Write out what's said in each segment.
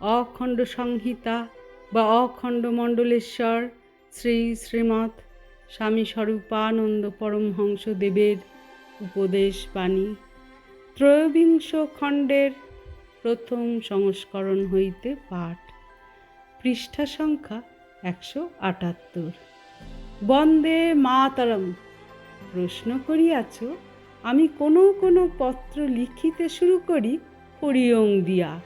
অখণ্ড সংহিতা বা অখণ্ড মণ্ডলেশ্বর শ্রী শ্রীমৎ স্বামী স্বরূপানন্দ পরমহংস দেবের উপদেশ বাণী। ত্রয়োবিংশ খণ্ডের প্রথম সংস্করণ হইতে পাঠ। পৃষ্ঠা সংখ্যা একশো আটাত্তর। বন্দে মাতরম, প্রশ্ন করিয়াছ, আমি কোনো কোনো পত্র লিখিতে শুরু করি হরিওং দিয়া,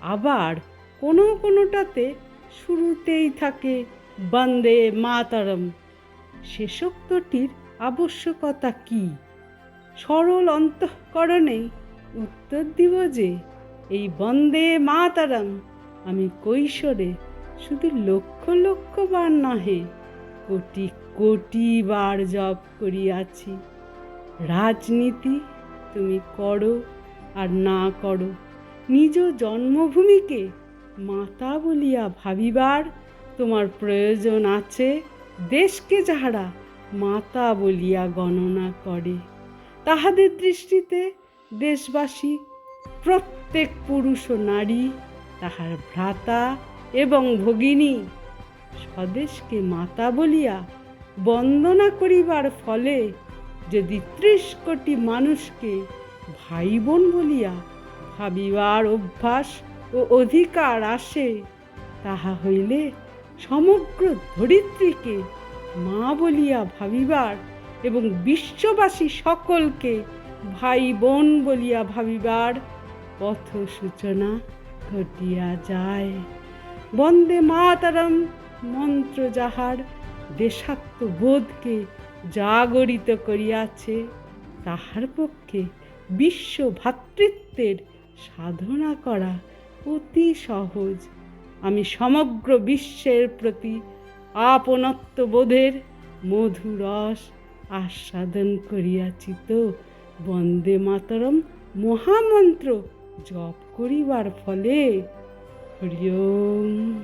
আবার কোনো কোনোটাতে শুরুতেই থাকে, বন্দে মাতরম। শেষোক্তটির আবশ্যকতা কি? সরল অন্তঃকরণে উত্তর দিব যে, এই বন্দে মাতারাম, আমি কৈশোরে শুধু লক্ষ লক্ষ বার নহে, কোটি কোটি বার জপ করিয়াছি। রাজনীতি তুমি করো আর না করো। নিজ জন্মভূমিকে মাতা বলিয়া ভাবিবার তোমার প্রয়োজন আছে। দেশকে যাহারা মাতা বলিয়া গণনা করে, তাহাদের দৃষ্টিতে দেশবাসী প্রত্যেক পুরুষ ও নারী, তাহার ভ্রাতা এবং ভগিনী স্বদেশকে মাতা বলিয়া বন্দনা করিবার ফলে যদি ত্রিশ কোটি মানুষকে ভাই বোন বলিয়া ভাবিবার অভ্যাস ও অধিকার আসে, তাহা হইলে সমগ্র ধরিত্রীকে মা বলিয়া ভাবিবার এবং বিশ্ববাসী সকলকে ভাই বোন বলিয়া ভাবিবার পথ সূচনা ঘটিয়া যায়। বন্দে মাতারম, মন্ত্র যাহার দেশাত্মবোধকে জাগরিত করিয়াছে, তাহার পক্ষে বিশ্ব ভ্রাতৃত্বের সাধনা করা অতি সহজ। আমি সমগ্র বিশ্বের প্রতি আপনত্ববোধের মধুরস আস্বাদন করিয়াছি তো। বন্দে মাতরম মহামন্ত্র জপ করিবার ফলে। হরি ওম।